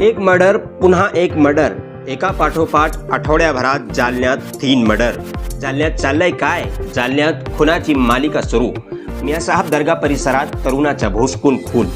एक मर्डर पुन्हा एक मर्डर. एका पाठोपाठ आठवड्याभरात जालन्यात तीन मर्डर. जालन्यात चाललंय काय? जालन्यात खुनाची मालिका सुरू. मियासाहेब दर्गा परिसरात तरुणाचा भोसकून खून.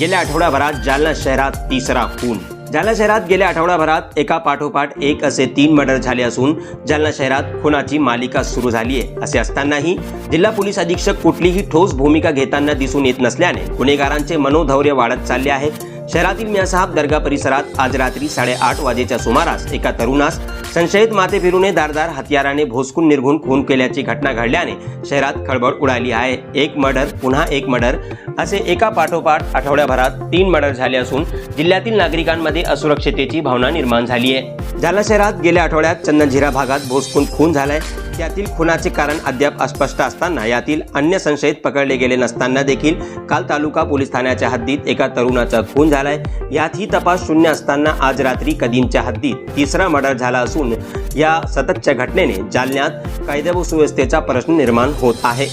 गेल्या आठवड्याभरात जालना शहरात तिसरा खून. जालना शहरात गेल्या आठवड्याभरात एका पाठोपाठ एक असे तीन मर्डर झाले असून जालना शहरात खुनाची मालिका सुरू झाली आहे असे असतानाही जिल्हा पोलीस अधीक्षक कुठलीही ठोस भूमिका घेताना दिसून येत नसल्याने गुन्हेगारांचे मनोधैर्य वाढत चालले आहे. शहरातील मियासाहेब दर्गा परिसरात आज रात्री साडेआठ वाजेच्या सुमारास एका तरुणास संशयित माथे फिरूने दारदार हत्याराने भोसकून निर्घून खून केल्याची घटना घडल्याने शहरात खळबळ उडाली आहे. एक मर्डर पुन्हा एक मर्डर असे एका पाठोपाठ आठवड्याभरात तीन मर्डर झाले असून जिल्ह्यातील नागरिकांमध्ये असुरक्षितेची भावना निर्माण झाली आहे. जालना शहरात गेल्या आठवड्यात चंदनझिरा भागात भोसकून खून झालाय. त्यातील खुनाचे कारण अद्याप अस्पष्ट असताना यातील अन्य संशयित पकडले गेले नसताना देखील काल तालुका पोलीस ठाण्याच्या हद्दीत एका तरुणाचा खून झालाय. यातही तपास शून्य असताना आज रात्री कदीमच्या हद्दीत तिसरा मर्डर झाला असून या सततच्या घटनेने जालन्यात कायदा व सुव्यवस्थेचा प्रश्न निर्माण होत आहे.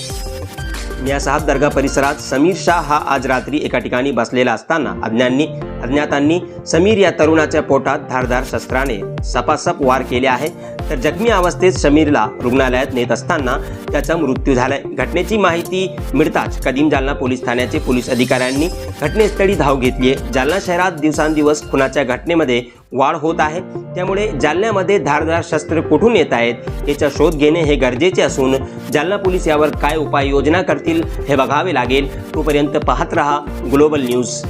मियासाहेब दर्गा परिसरात समीर शाह हा आज रात्री एका ठिकाणी बसलेला असताना अज्ञांनी अज्ञातांनी समीर या तरुणाच्या पोटात धारदार शस्त्राने सपासप वार केले आहे. तर जखमी अवस्थेत समीरला रुग्णालयात नेत असताना त्याचा मृत्यू झालाय. घटनेची माहिती मिळताच कदीम जालना पोलीस ठाण्याचे पोलीस अधिकाऱ्यांनी घटनेस्थळी धाव घेतली आहे जालना शहरात दिवसांदिवस खुनाच्या घटनेमध्ये वाढ होत आहे. त्यामुळे जालन्यामध्ये धारदार शस्त्र कुठून येत आहेत याचा शोध घेणे हे गरजेचे असून जालना पोलीस यावर काय उपाययोजना करतील हे बघावे लागेल. तोपर्यंत पाहत रहा ग्लोबल न्यूज.